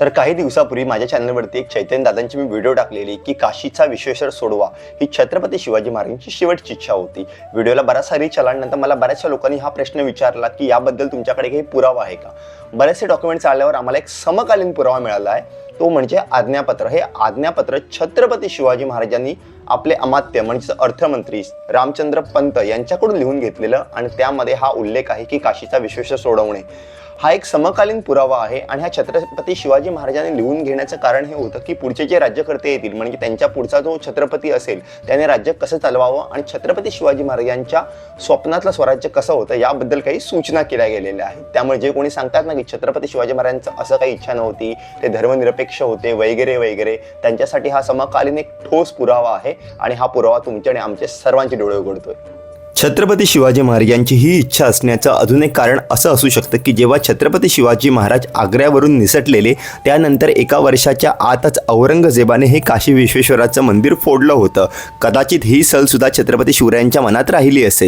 तर काही दिवसापूर्वी माझ्या चॅनलवरती एक चैतन्य दादांची मी व्हिडिओ टाकलेली की काशीचा विश्वेश्वर सोडवा ही छत्रपती शिवाजी महाराजांची शेवटची इच्छा होती. व्हिडिओला बराचसा रीच आल्यानंतर मला बऱ्याचशा लोकांनी हा प्रश्न विचारला की याबद्दल तुमच्याकडे काही पुरावा आहे का? बरेचसे डॉक्युमेंट्स आल्यावर आम्हाला एक समकालीन पुरावा मिळाला आहे. तो म्हणजे आज्ञापत्र. हे आज्ञापत्र छत्रपती शिवाजी महाराजांनी आपले अमात्य म्हणजे अर्थमंत्री रामचंद्र पंत यांच्याकडून लिहून घेतलेलं आणि त्यामध्ये हा उल्लेख आहे की काशीचा विश्वेश्वर सोडवणे. हा एक समकालीन पुरावा आहे आणि हा छत्रपती शिवाजी महाराजांनी लिहून घेण्याचं कारण हे होतं की पुढचे जे राज्यकर्ते येतील म्हणजे त्यांच्या पुढचा जो छत्रपती असेल त्याने राज्य कसं चालवावं आणि छत्रपती शिवाजी महाराजांच्या स्वप्नातलं स्वराज्य कसं होतं याबद्दल काही सूचना केल्या गेलेल्या आहेत. त्यामुळे जे कोणी सांगतात ना की छत्रपती शिवाजी महाराजांचं असं काही इच्छा नव्हती ते धर्मनिरपेक्ष होते वगैरे वगैरे त्यांच्यासाठी हा समकालीन एक ठोस पुरावा आहे आणि हा पुरावा तुमचे आणि आमचे सर्वांचे डोळे उघडतोय. छत्रपती शिवाजी महाराज यांची ही इच्छा असण्याचं अजून एक कारण असं असू शकतं की जेव्हा छत्रपती शिवाजी महाराज आग्र्यावरून निसटलेले त्यानंतर एका वर्षाच्या आतच औरंगजेबाने हे काशी विश्वेश्वराचं मंदिर फोडलं होतं. कदाचित ही सलसुद्धा छत्रपती शिवरायांच्या मनात राहिली असेल.